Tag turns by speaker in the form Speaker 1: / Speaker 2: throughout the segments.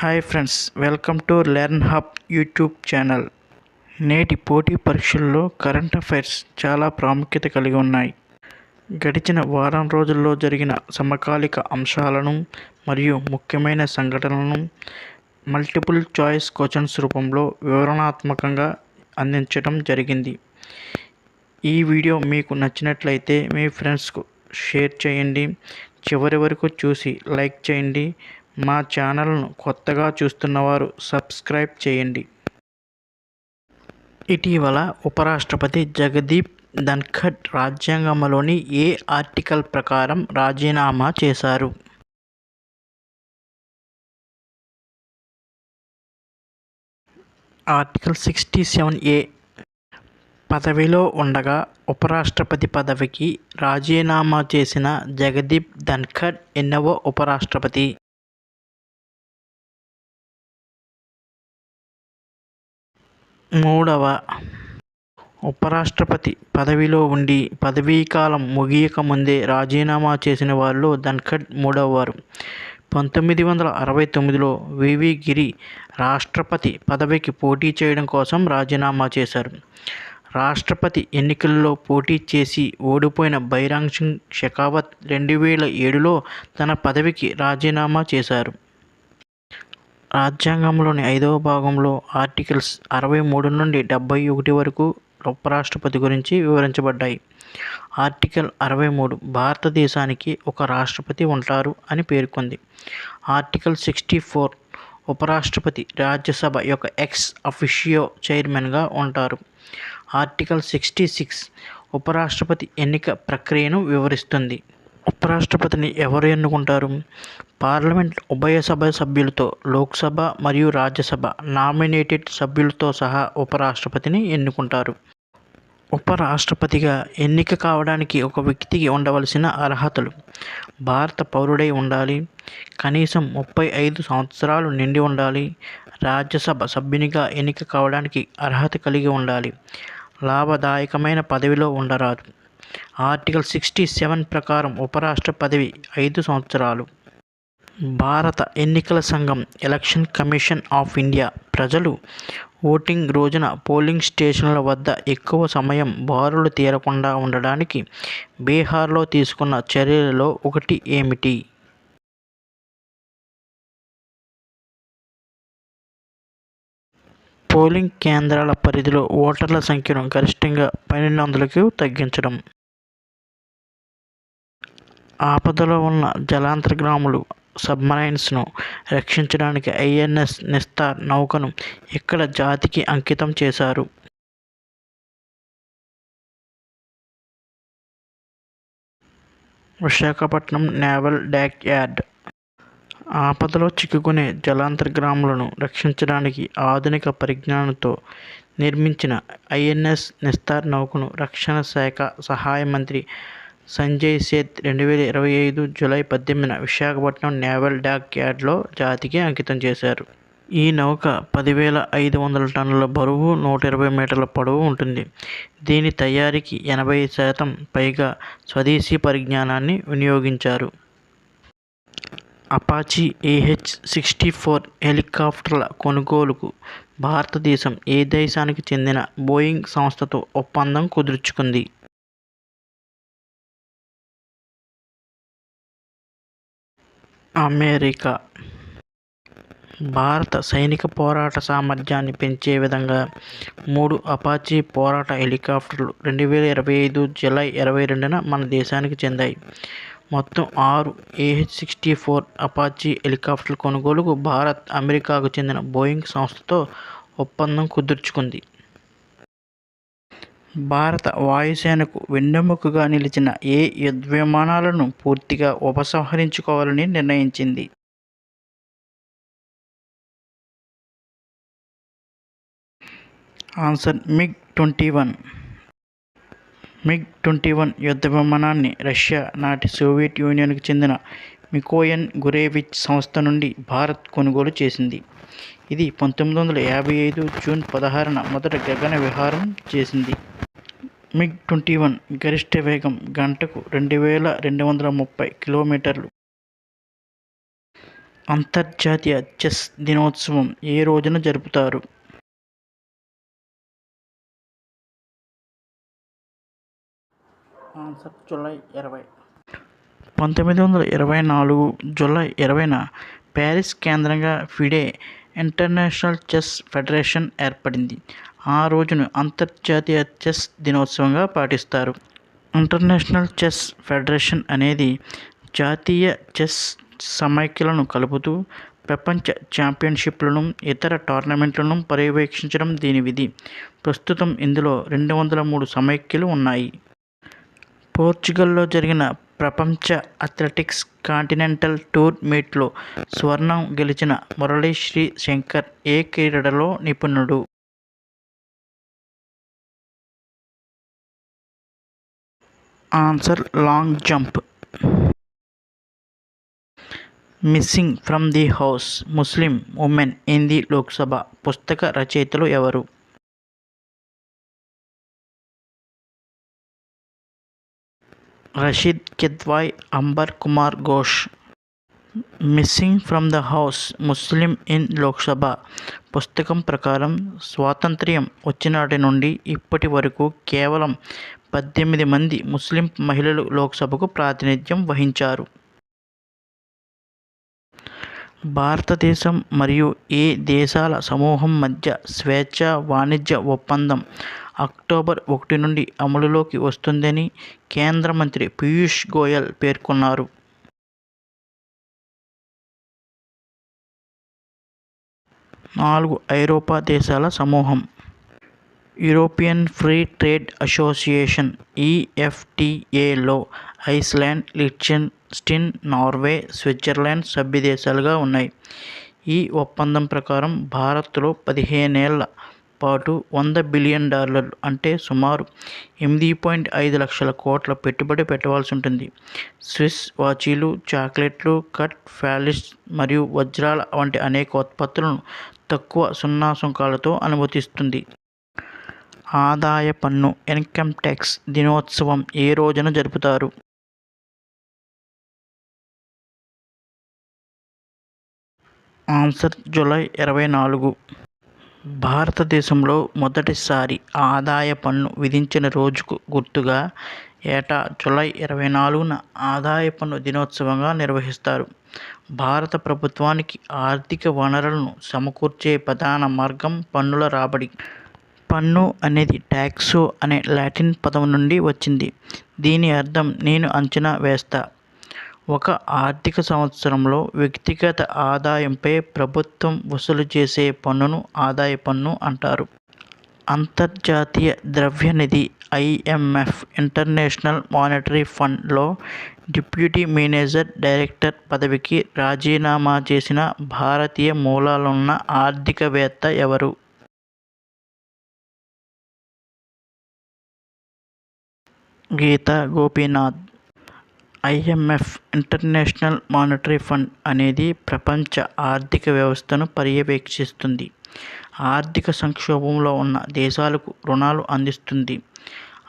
Speaker 1: Hi friends welcome to learn hub YouTube channel. నేటి పోటీ పరీక్షల్లో కరెంట్ అఫైర్స్ చాలా ప్రాముఖ్యత కలిగి ఉన్నాయి. గడిచిన వారం రోజుల్లో జరిగిన సమకాలిక అంశాలను మరియు ముఖ్యమైన సంఘటనలను మల్టిపుల్ చాయిస్ క్వశ్చన్స్ రూపంలో వివరణాత్మకంగా అందించడం జరిగింది. ఈ వీడియో మీకు నచ్చినట్లయితే మీ ఫ్రెండ్స్కు షేర్ చేయండి. చివరి వరకు చూసి లైక్ చేయండి. మా ఛానల్ను కొత్తగా చూస్తున్నవారు సబ్స్క్రైబ్ చేయండి. ఇటీవల ఉపరాష్ట్రపతి జగదీప్ ధన్ఖడ్ రాజ్యాంగంలోని ఏ ఆర్టికల్ ప్రకారం రాజీనామా చేశారు? ఆర్టికల్ సిక్స్టీ సెవెన్ ఏ పదవిలో ఉండగా ఉపరాష్ట్రపతి పదవికి రాజీనామా చేసిన జగదీప్ ధన్ఖడ్ ఎన్నవ ఉపరాష్ట్రపతి. మూడవ. ఉపరాష్ట్రపతి పదవిలో ఉండి పదవీకాలం ముగియక ముందే రాజీనామా చేసిన వారిలో ధన్ఖడ్ మూడవ వారు. పంతొమ్మిది వందల అరవై తొమ్మిదిలో వివి గిరి రాష్ట్రపతి పదవికి పోటీ చేయడం కోసం రాజీనామా చేశారు. రాష్ట్రపతి ఎన్నికల్లో పోటీ చేసి ఓడిపోయిన బైరాంగ్ సింగ్ షెకావత్ రెండు వేల ఏడులో తన పదవికి రాజీనామా చేశారు. రాజ్యాంగంలోని ఐదవ భాగంలో ఆర్టికల్స్ అరవై మూడు నుండి డెబ్బై ఒకటి వరకు ఉపరాష్ట్రపతి గురించి వివరించబడ్డాయి. ఆర్టికల్ అరవై మూడు భారతదేశానికి ఒక రాష్ట్రపతి ఉంటారు అని పేర్కొంది. ఆర్టికల్ సిక్స్టీ ఫోర్ ఉపరాష్ట్రపతి రాజ్యసభ యొక్క ఎక్స్ అఫిషియో చైర్మన్గా ఉంటారు. ఆర్టికల్ సిక్స్టీ సిక్స్ ఉపరాష్ట్రపతి ఎన్నిక ప్రక్రియను వివరిస్తుంది. ఉపరాష్ట్రపతిని ఎవరు ఎన్నుకుంటారు? పార్లమెంట్ ఉభయ సభ సభ్యులతో లోక్సభ మరియు రాజ్యసభ నామినేటెడ్ సభ్యులతో సహా ఉపరాష్ట్రపతిని ఎన్నుకుంటారు. ఉపరాష్ట్రపతిగా ఎన్నిక కావడానికి ఒక వ్యక్తికి ఉండవలసిన అర్హతలు. భారత పౌరుడై ఉండాలి. కనీసం ముప్పై ఐదు సంవత్సరాలు నిండి ఉండాలి. రాజ్యసభ సభ్యునిగా ఎన్నిక కావడానికి అర్హత కలిగి ఉండాలి. లాభదాయకమైన పదవిలో ఉండరాదు. ఆర్టికల్ సిక్స్టీ సెవెన్ ప్రకారం ఉపరాష్ట్ర పదవి ఐదు సంవత్సరాలు. భారత ఎన్నికల సంఘం ఎలక్షన్ కమిషన్ ఆఫ్ ఇండియా ప్రజలు ఓటింగ్ రోజున పోలింగ్ స్టేషన్ల వద్ద ఎక్కువ సమయం బారులు తీరకుండా ఉండడానికి బీహార్లో తీసుకున్న చర్యలలో ఒకటి ఏమిటి? పోలింగ్ కేంద్రాల పరిధిలో ఓటర్ల సంఖ్యను గరిష్టంగా పన్నెండు వందలకు తగ్గించడం. ఆపదలో ఉన్న జలాంతర్గాములు సబ్మరైన్స్ను రక్షించడానికి ఐఎన్ఎస్ నిస్తార్ నౌకను ఇక్కడ జాతికి అంకితం చేశారు. విశాఖపట్నం నేవల్ డాక్ యార్డ్ ఆపదలో చిక్కుకునే జలాంతర్గాములను రక్షించడానికి ఆధునిక పరిజ్ఞానంతో నిర్మించిన ఐఎన్ఎస్ నిస్తార్ నౌకను రక్షణ శాఖ సహాయ మంత్రి సంజయ్ సేత్ రెండు వేల ఇరవై ఐదు జూలై పద్దెనిమిదిన విశాఖపట్నం నేవల్ డాక్ యార్డ్లో జాతికి అంకితం చేశారు. ఈ నౌక పదివేల ఐదు వందల టన్నుల బరువు నూట ఇరవై మీటర్ల పొడవు ఉంటుంది. దీని తయారీకి ఎనభై శాతం పైగా స్వదేశీ పరిజ్ఞానాన్ని వినియోగించారు. అపాచీ ఏహెచ్ సిక్స్టీ ఫోర్ హెలికాప్టర్ల కొనుగోలుకు భారతదేశం ఏ దేశానికి చెందిన బోయింగ్ సంస్థతో ఒప్పందం కుదుర్చుకుంది. అమెరికా. భారత సైనిక పోరాట సామర్థ్యాన్ని పెంచే విధంగా మూడు అపాచీ పోరాట హెలికాప్టర్లు రెండు వేల ఇరవై ఐదు జూలై ఇరవై రెండున మన దేశానికి చెందాయి. మొత్తం ఆరు ఏహెచ్ సిక్స్టీ ఫోర్ అపాచీ హెలికాప్టర్ల కొనుగోలుకు భారత్ అమెరికాకు చెందిన బోయింగ్ సంస్థతో ఒప్పందం కుదుర్చుకుంది. భారత వాయుసేనకు వెన్నెముకగా నిలిచిన ఏ యుద్ధవిమానాలను పూర్తిగా ఉపసంహరించుకోవాలని నిర్ణయించింది. Answer MiG twenty one. MiG twenty one యుద్ధ విమానాన్ని రష్యా నాటి సోవియట్ యూనియన్కు చెందిన మికోయన్ గురేవిచ్ సంస్థ నుండి భారత్ కొనుగోలు చేసింది. ఇది పంతొమ్మిది వందల యాభై ఐదు జూన్ పదహారున మొదట గగన విహారం చేసింది. మిగ్ ట్వంటీ వన్ గరిష్ట వేగం గంటకు రెండు వేల రెండు వందల ముప్పై కిలోమీటర్లు. అంతర్జాతీయ చెస్ దినోత్సవం ఏ రోజున జరుపుతారు? ఆన్సర్ జూలై ఇరవై. పంతొమ్మిది వందల ఇరవై నాలుగు జూలై ఇరవైన ప్యారిస్ కేంద్రంగా ఫిడే ఇంటర్నేషనల్ చెస్ ఫెడరేషన్ ఏర్పడింది. ఆ రోజును అంతర్జాతీయ చెస్ దినోత్సవంగా పాటిస్తారు. ఇంటర్నేషనల్ చెస్ ఫెడరేషన్ అనేది జాతీయ చెస్ సమైక్యలను కలుపుతూ ప్రపంచ ఛాంపియన్షిప్లను ఇతర టోర్నమెంట్లను పర్యవేక్షించడం దీని విధి. ప్రస్తుతం ఇందులో రెండు వందల మూడు సమైక్యలు ఉన్నాయి. పోర్చుగల్లో జరిగిన ప్రపంచ అథ్లెటిక్స్ కాంటినెంటల్ టూర్ మీట్లో స్వర్ణం గెలిచిన మురళీశ్రీ శంకర్ ఏ క్రీడలో నిపుణుడు? Answer long jump. Missing from the house Muslim women in the Lok Sabha పుస్తక రచయితలు ఎవరు? Rashid Kidwai Ambar Kumar Ghosh. Missing from the house Muslim in Lok Sabha. పుస్తకం ప్రకారం స్వాతంత్ర్యం వచ్చినాటి నుండి ఇప్పటి వరకు కేవలం పద్దెనిమిది మంది ముస్లిం మహిళలు లోక్సభకు ప్రాతినిధ్యం వహించారు. భారతదేశం మరియు ఏ దేశాల సమూహం మధ్య స్వేచ్ఛ వాణిజ్య ఒప్పందం అక్టోబర్ ఒకటి నుండి అమలులోకి వస్తుందని కేంద్ర మంత్రి పీయూష్ గోయల్ పేర్కొన్నారు. నాలుగు ఐరోపా దేశాల సమూహం. యూరోపియన్ ఫ్రీ ట్రేడ్ అసోసియేషన్ ఈఎఫ్టిఏలో ఐస్లాండ్ లిచెన్స్టీన్ నార్వే స్విట్జర్లాండ్ సభ్యదేశాలుగా ఉన్నాయి. ఈ ఒప్పందం ప్రకారం భారత్లో పదిహేనేళ్ళ పాటు వంద బిలియన్ డాలర్లు అంటే సుమారు ఎనిమిది పాయింట్ ఐదు లక్షల కోట్ల పెట్టుబడి పెట్టవలసి ఉంటుంది. స్విస్ వాచీలు చాక్లెట్లు కట్ ఫ్యాలిస్ మరియు వజ్రాల వంటి అనేక ఉత్పత్తులను తక్కువ సున్నా సుంకాలతో అనుమతిస్తుంది. ఆదాయ పన్ను ఇన్కమ్ ట్యాక్స్ దినోత్సవం ఏ రోజున జరుపుతారు? ఆన్సర్ జూలై ఇరవై నాలుగు. భారతదేశంలో మొదటిసారి ఆదాయ పన్ను విధించిన రోజుకు గుర్తుగా ఏటా జూలై ఇరవై నాలుగున ఆదాయ పన్ను దినోత్సవంగా నిర్వహిస్తారు. భారత ప్రభుత్వానికి ఆర్థిక వనరులను సమకూర్చే ప్రధాన మార్గం పన్నుల రాబడి. పన్ను అనేది ట్యాక్సో అనే లాటిన్ పదం నుండి వచ్చింది. దీని అర్థం నేను అంచనా వేస్తా. ఒక ఆర్థిక సంవత్సరంలో వ్యక్తిగత ఆదాయంపై ప్రభుత్వం వసూలు చేసే పన్నును ఆదాయ పన్ను అంటారు. అంతర్జాతీయ ద్రవ్యనిధి ఐఎంఎఫ్ ఇంటర్నేషనల్ మానిటరీ ఫండ్లో డిప్యూటీ మేనేజర్ డైరెక్టర్ పదవికి రాజీనామా చేసిన భారతీయ మూలాలున్న ఆర్థికవేత్త ఎవరు? Gita Gopinath. IMF international monetary fund అనేది ప్రపంచ ఆర్థిక వ్యవస్థను పర్యవేక్షిస్తుంది. ఆర్థిక సంక్షోభంలో ఉన్న దేశాలకు రుణాలు అందిస్తుంది.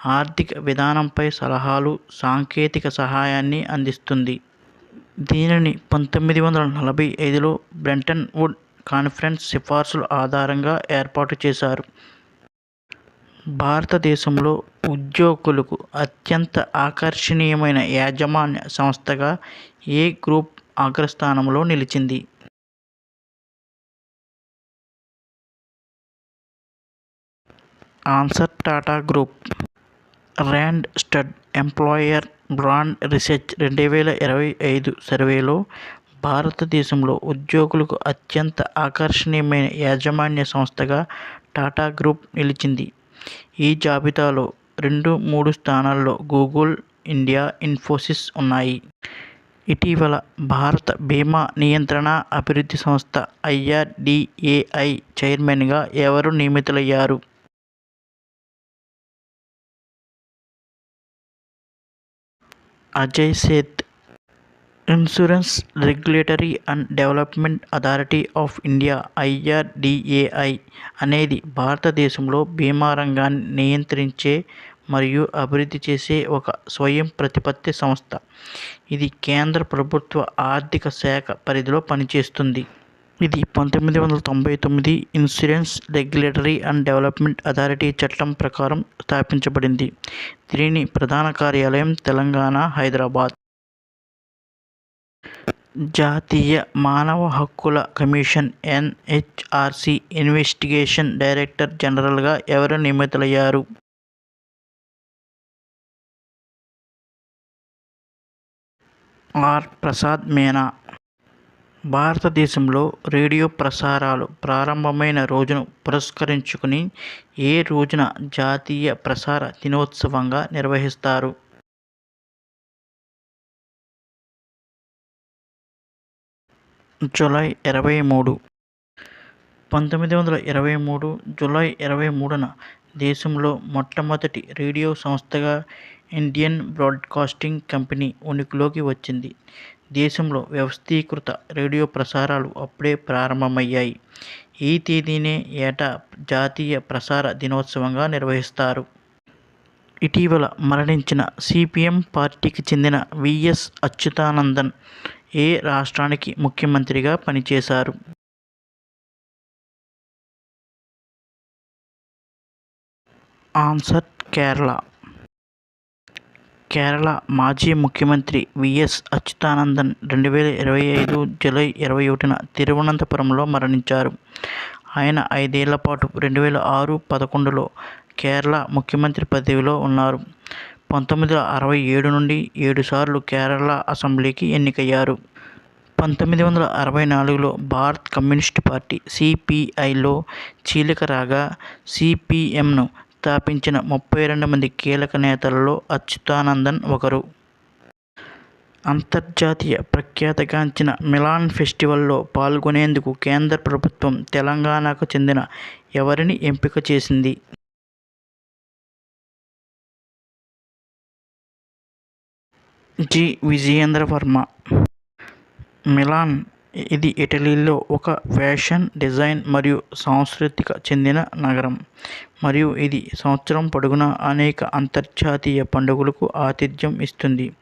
Speaker 1: ఆర్థిక విధానంపై సలహాలు సాంకేతిక సహాయాన్ని అందిస్తుంది. దీనిని పంతొమ్మిది వందల నలభై ఐదులో బ్రెంటన్ వుడ్ కాన్ఫరెన్స్ సిఫార్సుల ఆధారంగా ఏర్పాటు చేశారు. భారతదేశంలో ఉద్యోగులకు అత్యంత ఆకర్షణీయమైన యాజమాన్య సంస్థగా ఏ గ్రూప్ అగ్రస్థానంలో నిలిచింది? Answer Tata group. Randstad employer brand research రెండు వేల ఇరవై ఐదు సర్వేలో భారతదేశంలో ఉద్యోగులకు అత్యంత ఆకర్షణీయమైన యాజమాన్య సంస్థగా టాటా గ్రూప్ నిలిచింది. ఈ జాబితాలో రెండు మూడు స్థానాల్లో గూగుల్ ఇండియా ఇన్ఫోసిస్ ఉన్నాయి. ఇటీవల భారత బీమా నియంత్రణ అభివృద్ధి సంస్థ ఐఆర్డిఏఐ చైర్మన్గా ఎవరు నియమితులయ్యారు? Ajay Seth insurance regulatory and development authority of India IRDAI అనేది భారతదేశంలో బీమా రంగాన్ని నియంత్రించే మరియు అభివృద్ధి చేసే ఒక స్వయం ప్రతిపత్తి సంస్థ. ఇది కేంద్ర ప్రభుత్వ ఆర్థిక శాఖ పరిధిలో పనిచేస్తుంది. ఇది పంతొమ్మిది వందల తొంభై తొమ్మిది insurance regulatory and development authority చట్టం ప్రకారం స్థాపించబడింది. దీని ప్రధాన కార్యాలయం తెలంగాణ హైదరాబాద్. జాతీయ మానవ హక్కుల కమిషన్ ఎన్హెచ్ఆర్సి ఇన్వెస్టిగేషన్ డైరెక్టర్ జనరల్గా ఎవరు నియమితులయ్యారు? ఆర్. ప్రసాద్ మీనా. భారతదేశంలో రేడియో ప్రసారాలు ప్రారంభమైన రోజును పురస్కరించుకుని ఏ రోజున జాతీయ ప్రసార దినోత్సవంగా నిర్వహిస్తారు? జూలై ఇరవై మూడు. పంతొమ్మిది వందల ఇరవై మూడు జూలై ఇరవై మూడున దేశంలో మొట్టమొదటి రేడియో సంస్థగా ఇండియన్ బ్రాడ్కాస్టింగ్ కంపెనీ ఉనికిలోకి వచ్చింది. దేశంలో వ్యవస్థీకృత రేడియో ప్రసారాలు అప్పుడే ప్రారంభమయ్యాయి. ఈ తేదీనే ఏటా జాతీయ ప్రసార దినోత్సవంగా నిర్వహిస్తారు. ఇటీవల మరణించిన సిపిఎం పార్టీకి చెందిన విఎస్ అచ్యుతానందన్ ఏ రాష్ట్రానికి ముఖ్యమంత్రిగా పనిచేశారు? ఆన్సర్ కేరళ. కేరళ మాజీ ముఖ్యమంత్రి విఎస్ అచ్యుతానందన్ రెండు వేల ఇరవై ఐదు జూలై ఇరవై ఒకటిన తిరువనంతపురంలో మరణించారు. ఆయన ఐదేళ్ళ పాటు రెండు వేల ఆరు పదకొండులో కేరళ ముఖ్యమంత్రి పదవిలో ఉన్నారు. పంతొమ్మిది వందల అరవై ఏడు నుండి ఏడుసార్లు కేరళ అసెంబ్లీకి ఎన్నికయ్యారు. పంతొమ్మిది వందల అరవై నాలుగులో భారత్ కమ్యూనిస్ట్ పార్టీ సిపిఐలో చీలికరాగా సిపిఎంను స్థాపించిన ముప్పై రెండు మంది కీలక నేతలలో అచ్యుతానందన్ ఒకరు. అంతర్జాతీయ ప్రఖ్యాతిగాంచిన మిలాన్ ఫెస్టివల్లో పాల్గొనేందుకు కేంద్ర ప్రభుత్వం తెలంగాణకు చెందిన ఎవరిని ఎంపిక చేసింది? జి విజయేంద్ర వర్మ. మిలాన్ ఇది ఇటలీలో ఒక ఫ్యాషన్ డిజైన్ మరియు సాంస్కృతిక చెందిన నగరం. మరియు ఇది సంవత్సరం పొడుగునా అనేక అంతర్జాతీయ పండుగలకు ఆతిథ్యం ఇస్తుంది.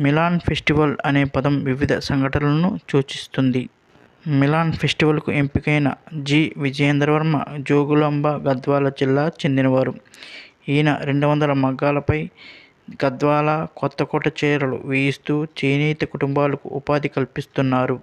Speaker 1: మిలాన్ ఫెస్టివల్ అనే పదం వివిధ సంఘటనలను సూచిస్తుంది. మిలాన్ ఫెస్టివల్కు ఎంపికైన జి విజయేంద్రవర్మ జోగులాంబ గద్వాల జిల్లా చెందినవారు. ఈయన రెండు వందల మగ్గాలపై గద్వాల కొత్తకోట చీరలు వేయిస్తూ చేనేత కుటుంబాలకు ఉపాధి కల్పిస్తున్నారు.